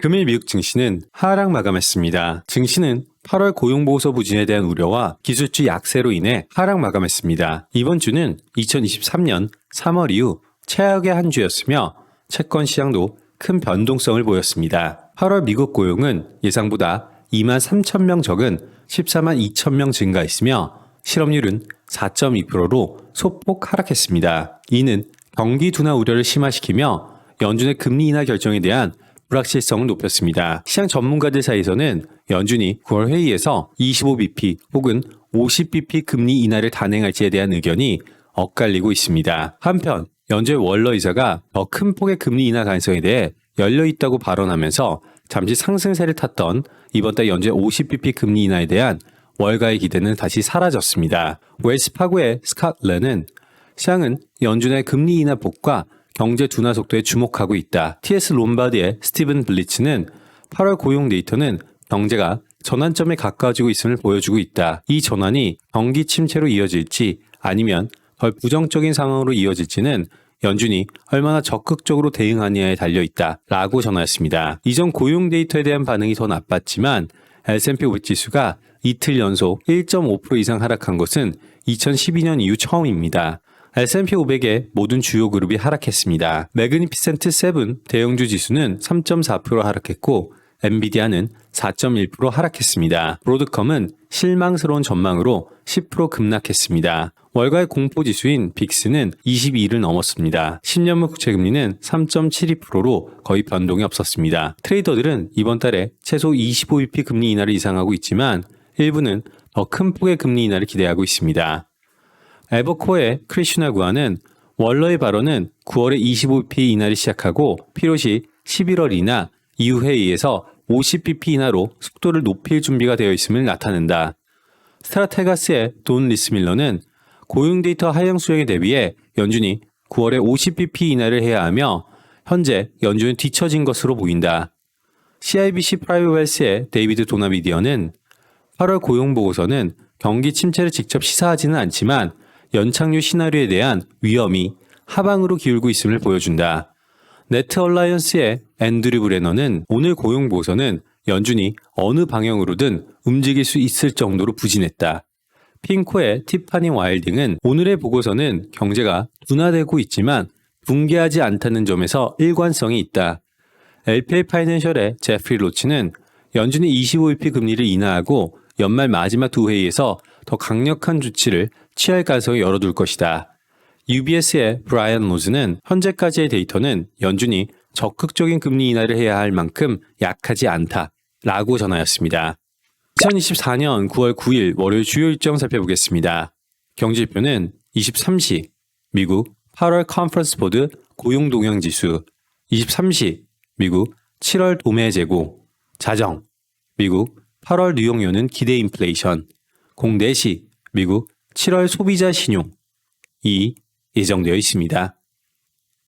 금일 미국 증시는 하락 마감했습니다. 증시는 8월 고용보고서 부진에 대한 우려와 기술주 약세로 인해 하락 마감했습니다. 이번 주는 2023년 3월 이후 최악의 한 주였으며 채권 시장도 큰 변동성을 보였습니다. 8월 미국 고용은 예상보다 2만 3천 명 적은 14만 2천 명 증가했으며 실업률은 4.2%로 소폭 하락했습니다. 이는 경기 둔화 우려를 심화시키며 연준의 금리 인하 결정에 대한 불확실성을 높였습니다. 시장 전문가들 사이에서는 연준이 9월 회의에서 25bp 혹은 50bp 금리 인하를 단행할지에 대한 의견이 엇갈리고 있습니다. 한편 연준의 월러 이사가 더 큰 폭의 금리 인하 가능성에 대해 열려 있다고 발언하면서 잠시 상승세를 탔던 이번 달 연준의 50bp 금리 인하에 대한 월가의 기대는 다시 사라졌습니다. 웰스 파고의 스캇레는 시장은 연준의 금리 인하 폭과 경제 둔화 속도에 주목하고 있다. TS 롬바디의 스티븐 블리츠는 8월 고용 데이터는 경제가 전환점에 가까워지고 있음을 보여주고 있다. 이 전환이 경기 침체로 이어질지 아니면 덜 부정적인 상황으로 이어질지는 연준이 얼마나 적극적으로 대응하느냐에 달려 있다. 라고 전하였습니다. 이전 고용 데이터에 대한 반응이 더 나빴지만 S&P 500 지수가 이틀 연속 1.5% 이상 하락한 것은 2012년 이후 처음입니다. S&P 500의 모든 주요 그룹이 하락했습니다. 매그니피센트 7 대형주 지수는 3.4% 하락했고 엔비디아는 4.1% 하락했습니다. 브로드컴은 실망스러운 전망으로 10% 급락했습니다. 월가의 공포 지수인 빅스는 22를 넘었습니다. 10년물 국채 금리는 3.72%로 거의 변동이 없었습니다. 트레이더들은 이번 달에 최소 25bp 금리 인하를 예상하고 있지만 일부는 더 큰 폭의 금리 인하를 기대하고 있습니다. 에버코어의 크리슈나 구아는 월러의 발언은 9월에 25bp 인하를 시작하고 필요시 11월 이나 이후 회의에서 50bp 인하로 속도를 높일 준비가 되어 있음을 나타낸다. 스트라테가스의 돈 리스밀러는 고용 데이터 하향 수용에 대비해 연준이 9월에 50bp 인하를 해야 하며 현재 연준은 뒤처진 것으로 보인다. CIBC 프라이브웰스의 데이비드 도나미디어는 8월 고용 보고서는 경기 침체를 직접 시사하지는 않지만 연착륙 시나리오에 대한 위험이 하방으로 기울고 있음을 보여준다. 네트 얼라이언스의 앤드류 브레너는 오늘 고용 보고서는 연준이 어느 방향으로든 움직일 수 있을 정도로 부진했다. 핑코의 티파니 와일딩은 오늘의 보고서는 경제가 둔화되고 있지만 붕괴하지 않다는 점에서 일관성이 있다. LPA 파이낸셜의 제프리 로치는 연준이 25bp 금리를 인하하고 연말 마지막 두 회의에서 더 강력한 조치를 취할 가능성을 열어둘 것이다. UBS의 브라이언 로즈는 현재까지의 데이터는 연준이 적극적인 금리 인하를 해야 할 만큼 약하지 않다. 라고 전하였습니다. 2024년 9월 9일 월요일 주요 일정 살펴보겠습니다. 경제지표는 23시 미국 8월 컨퍼런스 보드 고용 동향 지수 23시 미국 7월 도매 재고 자정 미국 8월 뉴욕요는 기대 인플레이션 04시 미국 7월 소비자 신용 이 예정되어 있습니다.